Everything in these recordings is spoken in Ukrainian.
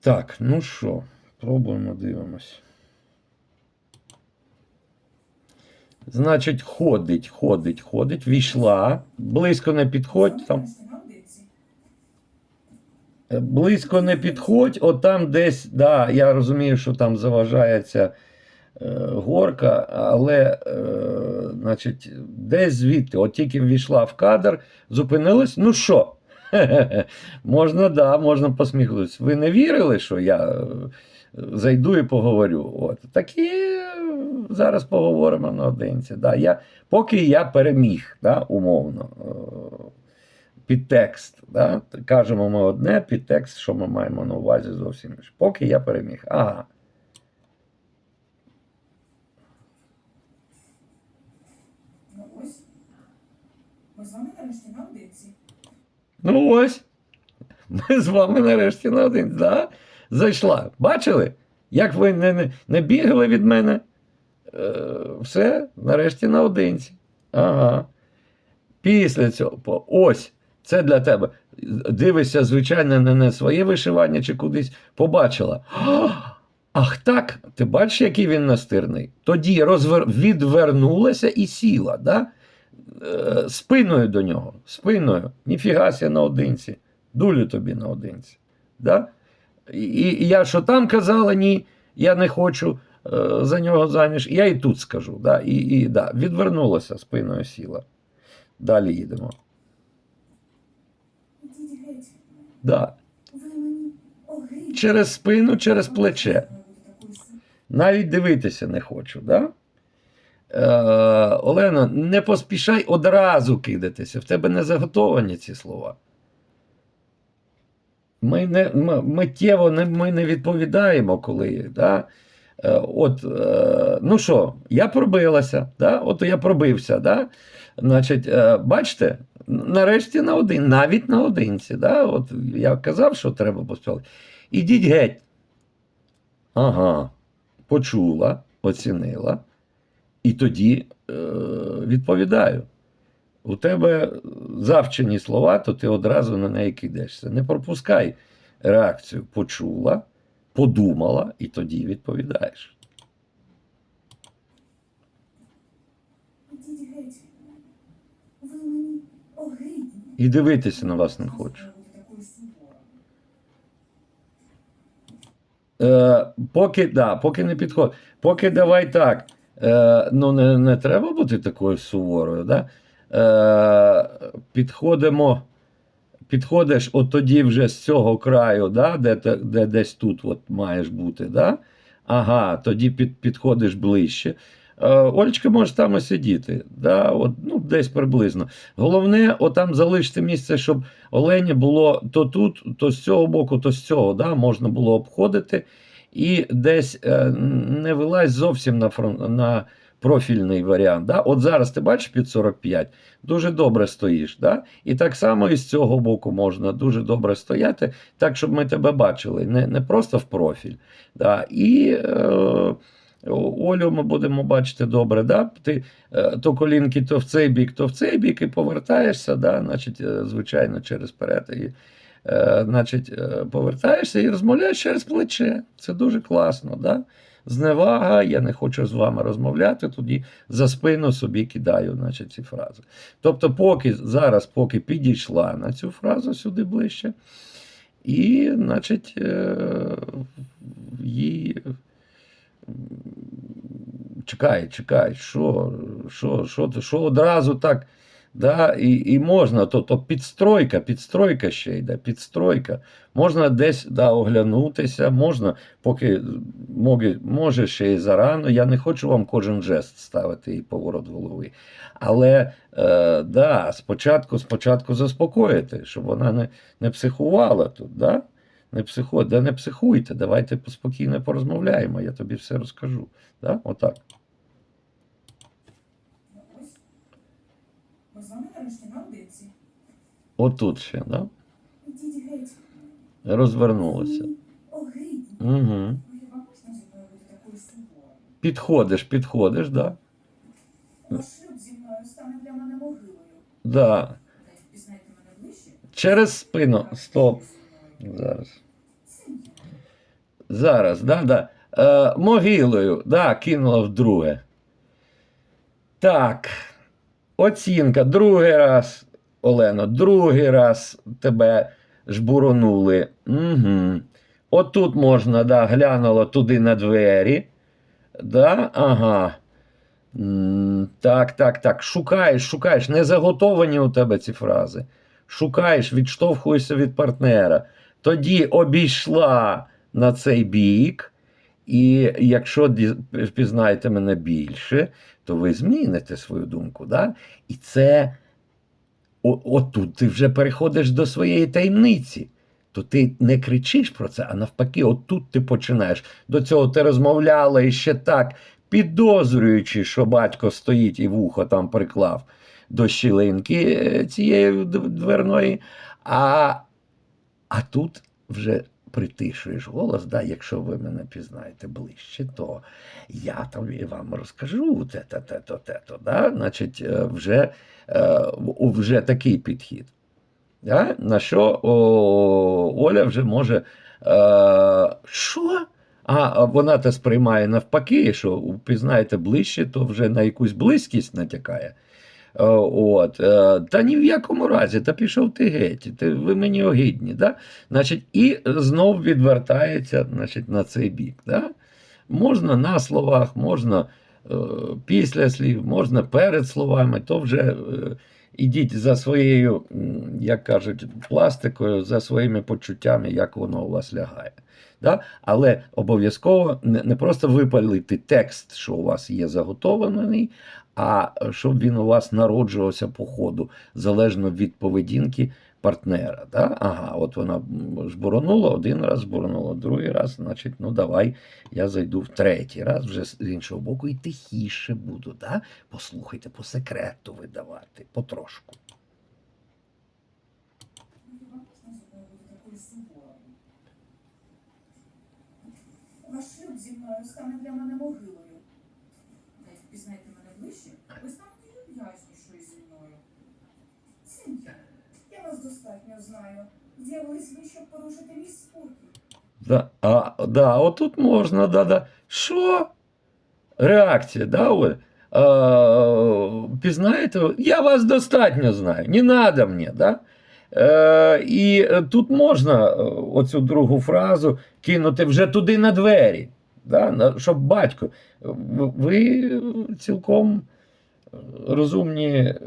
Так, ну що, пробуємо, дивимось. Значить, ходить, ходить, ходить, війшла, близько не підходь там. Близько не підходь, от там десь, да, я розумію, що там заважається е, горка, але е, значить, десь звідти, от тільки ввійшла в кадр, зупинилась. Ну що? можна, да, можна посміхнутися. Ви не вірили, що я е, зайду і поговорю? От. Так і е, зараз поговоримо наодинці. Да. Я, поки я переміг, да, умовно. е, підтекст. Да? Кажемо ми одне, підтекст, що ми маємо на увазі зовсім. Поки я переміг. Ага. Ну ось. Ми вами нарешті. Ну ось. Ми з вами нарешті на один. Да? Зайшла. Бачили? Як ви не, не, не бігали від мене? Е, все, нарешті наодинці. Ага. Після цього. Ось. Це для тебе. Дивишся, звичайно, не на своє вишивання чи кудись. Побачила. Ах так, ти бачиш, який він настирний? Тоді розвер... відвернулася і сіла. Да? Е, спиною до нього, спиною. Ніфіга ся наодинці. Дулю тобі наодинці. Да? І, і я що там казала, ні, я не хочу е, за нього заміж. Я і тут скажу. Да? І, і, да, відвернулася, спиною сіла. Далі їдемо. Да. Через спину, через плече. Навіть дивитися не хочу. Да? Е, Олена, не поспішай одразу кидатися. В тебе не заготовані ці слова. Ми не, миттєво не, ми не відповідаємо, коли. Да? Е, От, е, ну що, я пробилася, да? от я пробився. Да? Значить, е, бачите, нарешті на один, навіть наодинці. Да? От я казав, що треба поспілкуватися. Ідіть геть. Ага, почула, оцінила. І тоді е, відповідаю. У тебе завчені слова, то ти одразу на неї кидаєшся. Не пропускай реакцію. Почула, подумала, і тоді відповідаєш. І дивитися на вас не хочу. Е, поки, да, поки не підходить. Поки давай так. Е, ну, не, не треба бути такою суворою. Да? Е, підходимо. Підходиш от тоді вже з цього краю, да, де, де десь тут от маєш бути. Да? Ага, тоді під, підходиш ближче. Е, Олечка може там і сидіти, да, от, ну, десь приблизно. Головне, отам залишити місце, щоб Олені було то тут, то з цього боку, то з цього. Да, можна було обходити і десь е, не вилазь зовсім на, фрон- на профільний варіант. Да? От зараз ти бачиш під 45, дуже добре стоїш. Да? І так само і з цього боку можна дуже добре стояти, так, щоб ми тебе бачили, не, не просто в профіль. Да? І е, Олю ми будемо бачити добре. Да? Ти е, то колінки то в цей бік, то в цей бік, і повертаєшся, да? значить, е, звичайно, через перед. Значить, е, повертаєшся і розмовляєш через плече. Це дуже класно. Да? Зневага, я не хочу з вами розмовляти, тоді за спину собі кидаю значить, ці фрази. Тобто, поки зараз, поки підійшла на цю фразу сюди ближче, і, значить, е, її. Чекай, чекай, що, що, що, що одразу так, да, і, і можна, тобто підстройка, підстройка ще йде, підстройка. Можна десь да, оглянутися, можна, поки може, може ще й зарано. Я не хочу вам кожен жест ставити і поворот голови. Але е, да, спочатку, спочатку заспокоїти, щоб вона не, не психувала тут. Да? Не психу... да не психуйте, давайте спокійно порозмовляємо, я тобі все розкажу. Да? Отак. Ну ось. Вами нарешті наодинці. Отут ще, да? Ідіть геть. розвернулося. Огидні. Угу. Хіба можна зі мною бути такою суворою? Підходиш, підходиш, да. Ваш шлюб зі мною стане для мене могилою. Да. Мене ближче. Через спину. Стоп. Зараз. Зараз, да, да. Е, могилою, да, кинула вдруге. Так. Оцінка. Другий раз, Олено, другий раз тебе жбуронули. Угу. Отут можна, да, глянула туди на двері. Да, ага. Так, так, так. Шукаєш, шукаєш. Не заготовані у тебе ці фрази. Шукаєш, відштовхуєшся від партнера. Тоді обійшла на цей бік. І якщо впізнаєте мене більше, то ви зміните свою думку. Да? І це отут ти вже переходиш до своєї таємниці. То ти не кричиш про це, а навпаки, отут ти починаєш. До цього ти розмовляла і ще так, підозрюючи, що батько стоїть і вухо там приклав до щілинки е, цієї дверної. А, а тут вже притишуєш голос, да, якщо ви мене пізнаєте ближче, то я тобі вам розкажу те-то, те-то, те-то. Да? Значить, е, вже, е, вже такий підхід. Да? На що о, Оля вже може. Е, що? А вона те сприймає навпаки, що впізнаєте ближче, то вже на якусь близькість натякає. Е, От, е, та ні в якому разі, та пішов ти геть, ти, ви мені огидні. Да? Значить, і знов відвертається значить, на цей бік. Да? Можна на словах, можна е, після слів, можна перед словами, то вже е, ідіть за своєю, як кажуть, пластикою, за своїми почуттями, як воно у вас лягає. Да? Але обов'язково не, не просто випалити текст, що у вас є заготований, а щоб він у вас народжувався по ходу, залежно від поведінки партнера. Да? Ага, от вона м, зборонула, один раз зборонула, другий раз, значить, ну давай я зайду в третій раз вже з іншого боку і тихіше буду. Да? Послухайте, по секрету видавати, потрошку. Ваш шлюб зі мною стане для мене могилою. Мене ближче, ви станете люб'язнішою зі мною. Синьки, я вас достатньо знаю. З'явились ви, щоб порушити мій спокій. Да, а, да, отут можна, да, да. Що? Реакція, да, Оль? А, пізнаєте, я вас достатньо знаю, не надо мені, да? Е, і тут можна е, оцю другу фразу кинути вже туди на двері, да? щоб батько. Ви цілком розумні е,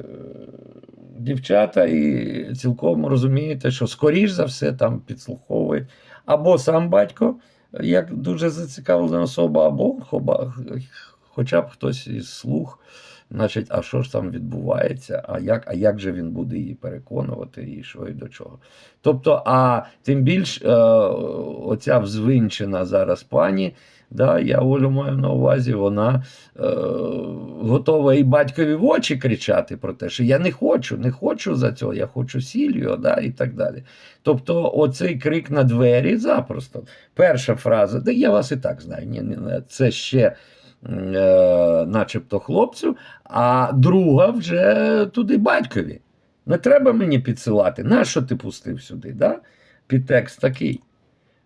дівчата і цілком розумієте, що скоріш за все там підслуховують або сам батько, як дуже зацікавлена особа, або хоба, хоча б хтось із слух. Значить, а що ж там відбувається, а як, а як же він буде її переконувати, і що і до чого. Тобто, а тим більш е, оця взвинчена зараз пані, да, я Олю маю на увазі, вона е, готова і батькові в очі кричати про те, що я не хочу, не хочу за цього, я хочу Сільвіо, да, і так далі. Тобто, оцей крик на двері запросто. Перша фраза, де я вас і так знаю, ні, ні, це ще. Е, начебто хлопцю, а друга вже туди батькові. Не треба мені підсилати. Нащо ти пустив сюди? Да? Підтекст такий.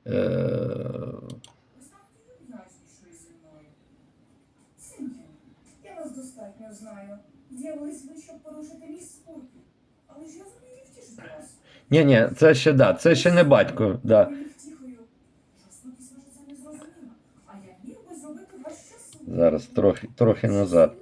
Е, Ви станете люб'язнішою зі мною. Синьки, я вас достатньо знаю. З'явились ви, щоб порушити мій спокій. Але ж я зумію втішити вас. ні, ні, це ще да, це ще не батько. Да. Втіхою. Жорстокість ваша це незрозуміла. А я міг би зробити вас щасливим. Зараз трохи, трохи назад.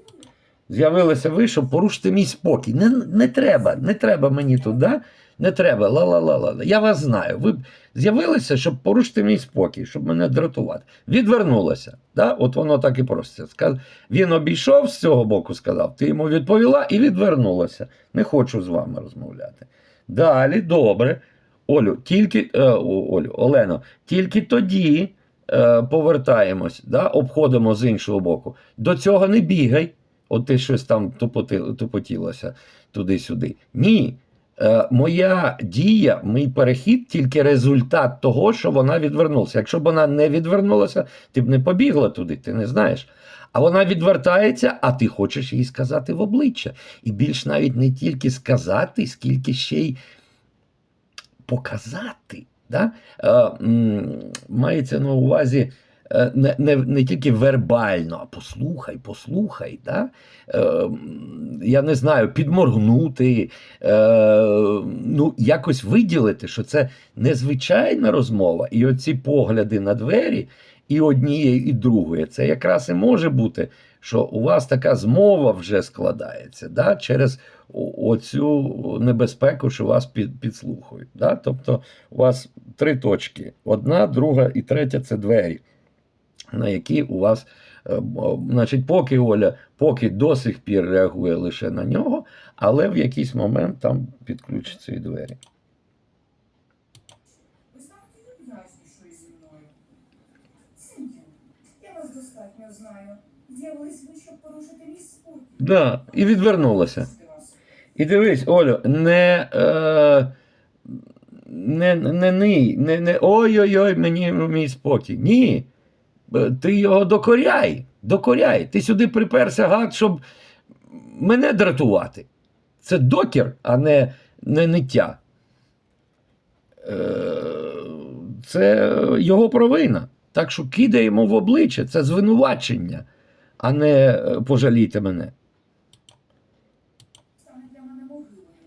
З'явилися ви, щоб порушити мій спокій. Не, не треба, не треба мені тут, да? Не треба. Ла-ла-ла-ла. Я вас знаю. Ви з'явилися, щоб порушити мій спокій, щоб мене дратувати. Відвернулася. Да? От воно так і проситься. Він обійшов з цього боку, сказав, ти йому відповіла і відвернулася. Не хочу з вами розмовляти. Далі, добре. Олю, тільки е, Олю, Олено, тільки тоді е, повертаємось, да? обходимо з іншого боку. До цього не бігай. От ти щось там тупотілося туди-сюди. Ні. Е, моя дія, мій перехід тільки результат того, що вона відвернулася. Якщо б вона не відвернулася, ти б не побігла туди, ти не знаєш. А вона відвертається, а ти хочеш їй сказати в обличчя. І більш навіть не тільки сказати, скільки ще й показати. Да? Е, мається на увазі е, не, не, не тільки вербально, а послухай, послухай. Да? Е, я не знаю, підморгнути, е, ну, якось виділити, що це незвичайна розмова, і оці погляди на двері, і однієї, і другої. Це якраз і може бути, що у вас така змова вже складається да? через оцю небезпеку, що вас під, підслухають. Да? Тобто у вас три точки: одна, друга і третя це двері, на які у вас, значить, поки Оля, поки до сих пір реагує лише на нього, але в якийсь момент там підключаться і двері. Достатньо знаю. З'явились ви, щоб порушити мій спокій. Да, і відвернулася. І дивись, Олю, не, е, не, не, не, не, не ой-ой-ой, мені мій спокій. Ні. Е, Ти його докоряй, докоряй. Ти сюди приперся гад, щоб мене дратувати. Це докір, а не, не ниття. Е, Це його провина. Так що кидай йому в обличчя, це звинувачення, а не пожаліти пожалійте мене. стане для мене могилою.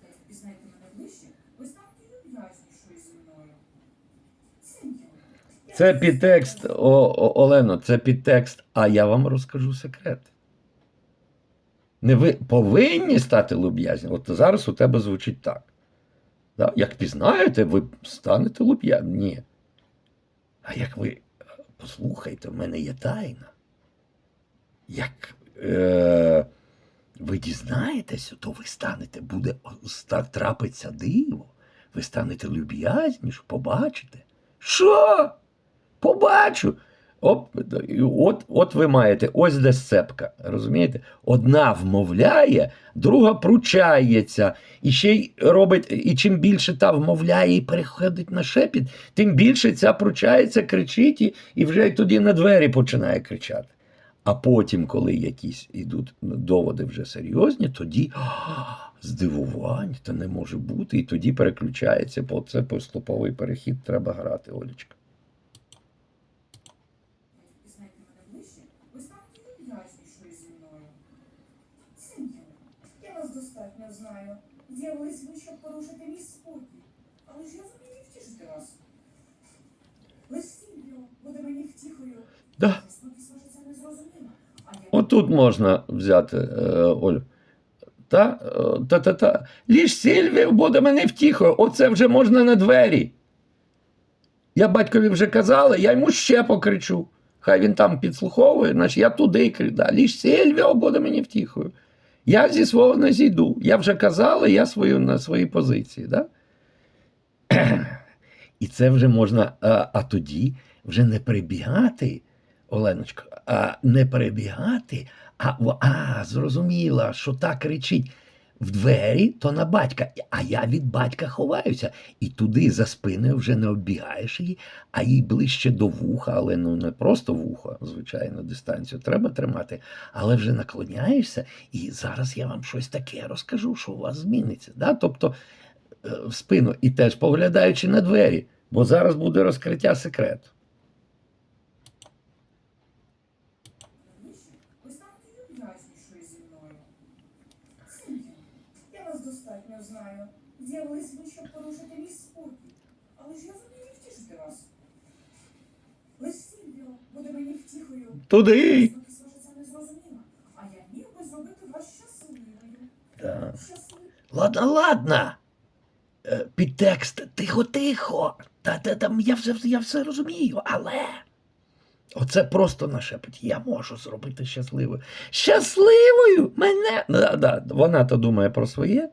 Та як пізнаєте мене ближче, ви станете люб'язнішою зі мною. Синьо, я Це підтекст, о, о, Олено, це підтекст, а я вам розкажу секрет. Не ви повинні стати люб'язні. От зараз у тебе звучить так. Да? Як пізнаєте, ви станете люб'язні. Ні. А як ви послухайте, в мене є тайна. Як е, ви дізнаєтеся, то ви станете, буде трапиться диво. Ви станете люб'язніше, побачите. Що? Побачу. Оп, от, от ви маєте, ось де сцепка. Розумієте? Одна вмовляє, друга пручається. І ще й робить, і чим більше та вмовляє і переходить на шепіт, тим більше ця пручається, кричить і, і вже тоді на двері починає кричати. А потім, коли якісь ідуть доводи вже серйозні, тоді «А, здивування, та не може бути. І тоді переключається, бо це поступовий перехід треба грати, Олічка. Як пізнаєте мене ближче, ви станете люб'язнішою зі мною. Синьо, я достатньо знаю. З'явились ви, щоб порушити мій спокій. Але ж я зумію втішити вас. Лиш Сильвіо буде мені втіхою. Да. Я Отут можна взяти, е, Олю. Та, е, та, та, та. Ліж Сильвів буде мене втіхою. Оце вже можна на двері. Я батькові вже казала, я йому ще покричу. Хай він там підслуховує, значить я туди кричу. Да. Ліж Сильвіо буде мені втіхою. Я зі свого не зійду. Я вже казала, я свою на своїй позиції. Да? І це вже можна, а, а тоді вже не прибігати, Оленочко, а не прибігати, а, а зрозуміла, що так кричить в двері, то на батька. А я від батька ховаюся. І туди за спиною вже не оббігаєш її, а їй ближче до вуха, але ну не просто вуха, звичайно, дистанцію треба тримати, але вже наклоняєшся, і зараз я вам щось таке розкажу, що у вас зміниться. Да? Тобто е, в спину і теж поглядаючи на двері, бо зараз буде розкриття секрету. ближче, ви станете люб'язнішою зі мною. Синьо, я вас знаю. З'явились ви, щоб порушити мій спокій. Але ж я зумію втішити вас. Лиш Сильвіо буде мені втіхою. Туди. Не. А я міг би зробити вас щасливою. Так. Щасливою. Ладно, ладно. Е, Підтекст тихо-тихо. Та, та, там я все, я все розумію, але. Оце просто на шепоті. Я можу зробити щасливою. Щасливою! Мене. Да, да, вона то думає про своє.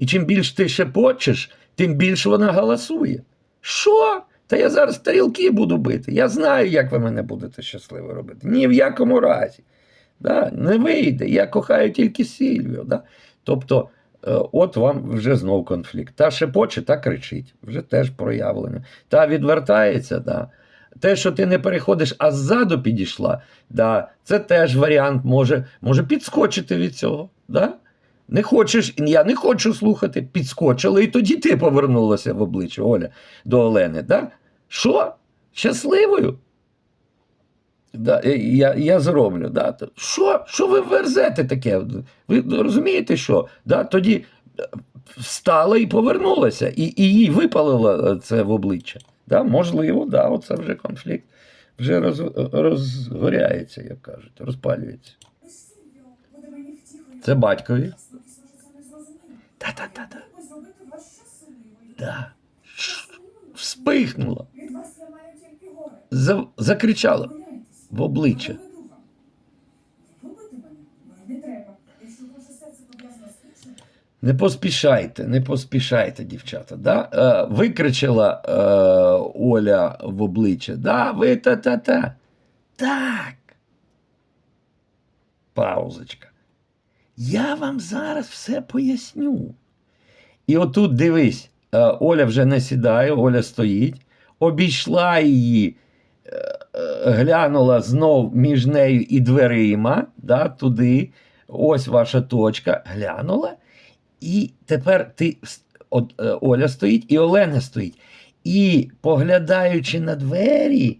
І чим більше ти шепочеш, тим більше вона голосує. Що? Та я зараз тарілки буду бити. Я знаю, як ви мене будете щасливо робити. Ні в якому разі. Да, не вийде. Я кохаю тільки Сільвію. Да? Тобто, е, от вам вже знов конфлікт. Та шепоче, та кричить, вже теж проявлення. Та відвертається, да. Те, що ти не переходиш, а ззаду підійшла, да, це теж варіант може, може підскочити від цього. Да? Не хочеш, я не хочу слухати. Підскочила, і тоді ти повернулася в обличчя Оля до Олени. Да? Що? Щасливою? Да, е, я, я зроблю. Да. Що? Що ви верзете таке? Ви розумієте, що? Да? Тоді е, встала і повернулася, і, і їй випалило е, це в обличчя. Да? Можливо, да, оце вже конфлікт вже роз, розгоряється, як кажуть, розпалюється. Це батькові. Я спокійно, що це не зрозуміло. Та-та-та-та. Да. Вспихнула, за, закричала в обличчя. Не поспішайте, не поспішайте, дівчата. Да? Е, викричала е, Оля в обличчя. Да, ви та-та-та. Так. Паузочка. Я вам зараз все поясню. І отут дивись, е, Оля вже не сідає, Оля стоїть, обійшла її, е, е, глянула знов між нею і дверима, да, туди. Ось ваша точка. Глянула. І тепер ти Оля стоїть і Олена стоїть. І поглядаючи на двері,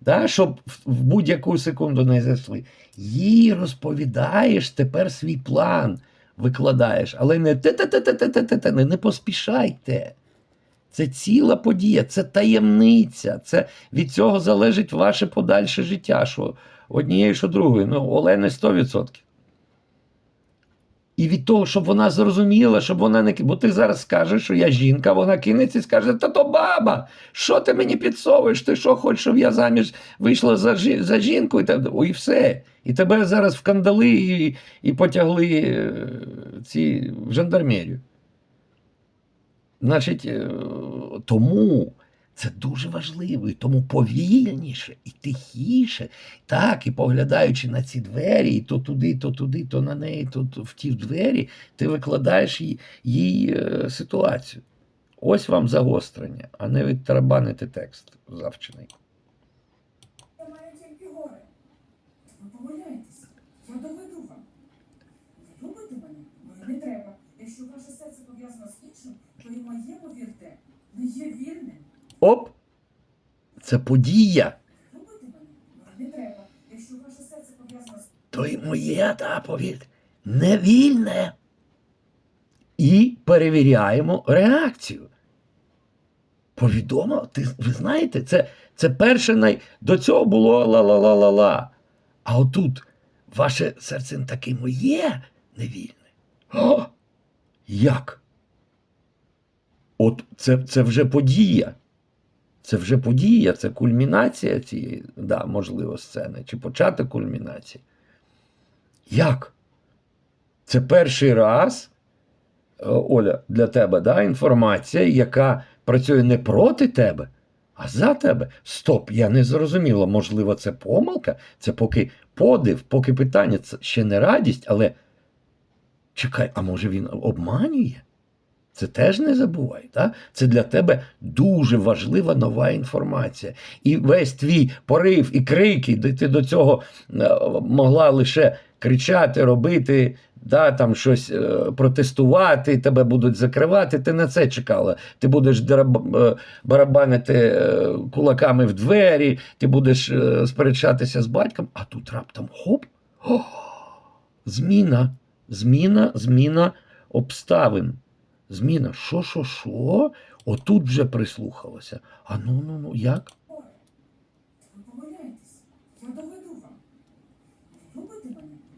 да, щоб в будь-яку секунду не зайшли, їй розповідаєш тепер свій план, викладаєш, але не те-те-те-те-те-те, не, поспішайте. Це ціла подія, це таємниця. Це від цього залежить ваше подальше життя. Що Однією, що другої. Ну, Олени 100%. І від того, щоб вона зрозуміла, щоб вона не Бо ти зараз скажеш, що я жінка, вона кинеться і скаже: Та то баба, що ти мені підсовуєш? Ти що хочеш, щоб я заміж вийшла за, жі- за жінку, і, та- і все. І тебе зараз вкандали і, і потягли е, ці в жандармерію. Значить, е, тому це дуже важливо, і тому повільніше і тихіше, так, і поглядаючи на ці двері, і то туди, то туди, то на неї, то, в ті двері, ти викладаєш їй, їй е, ситуацію. Ось вам загострення, а не відтарабанити текст завчений. я маю тільки горе. Ви помиляєтесь. Я доведу вам. Ви любите мене? Ну і не треба. Якщо ваше серце пов'язано з іншим, то і моє, повірте, не є вільним. Оп! Це подія. Любите мене? Ну і не треба. Якщо ваше серце пов'язано з То й моє, та повір, невільне. І перевіряємо реакцію. Повідомо, ти, ви знаєте, це, це перше най... до цього було ла-ла-ла-ла-ла. А отут ваше серце не таке моє невільне. О, як? От це, це вже подія. Це вже подія, це кульмінація цієї, да, можливо, сцени, чи початок кульмінації. Як? Це перший раз, е, Оля, для тебе да, інформація, яка працює не проти тебе, а за тебе. Стоп, я не зрозуміла. Можливо, це помилка, це поки подив, поки питання, це ще не радість, але чекай, а може він обманює? Це теж не забувай. Так? Це для тебе дуже важлива нова інформація. І весь твій порив і крики, де ти до цього е, могла лише кричати, робити, да, там щось е, протестувати, тебе будуть закривати. Ти на це чекала. Ти будеш е, барабанити кулаками в двері, ти будеш сперечатися з батьком, а тут раптом хоп. О, зміна, зміна, зміна обставин. Зміна, що, що, що? Отут вже прислухалося. А ну, ну, ну, як?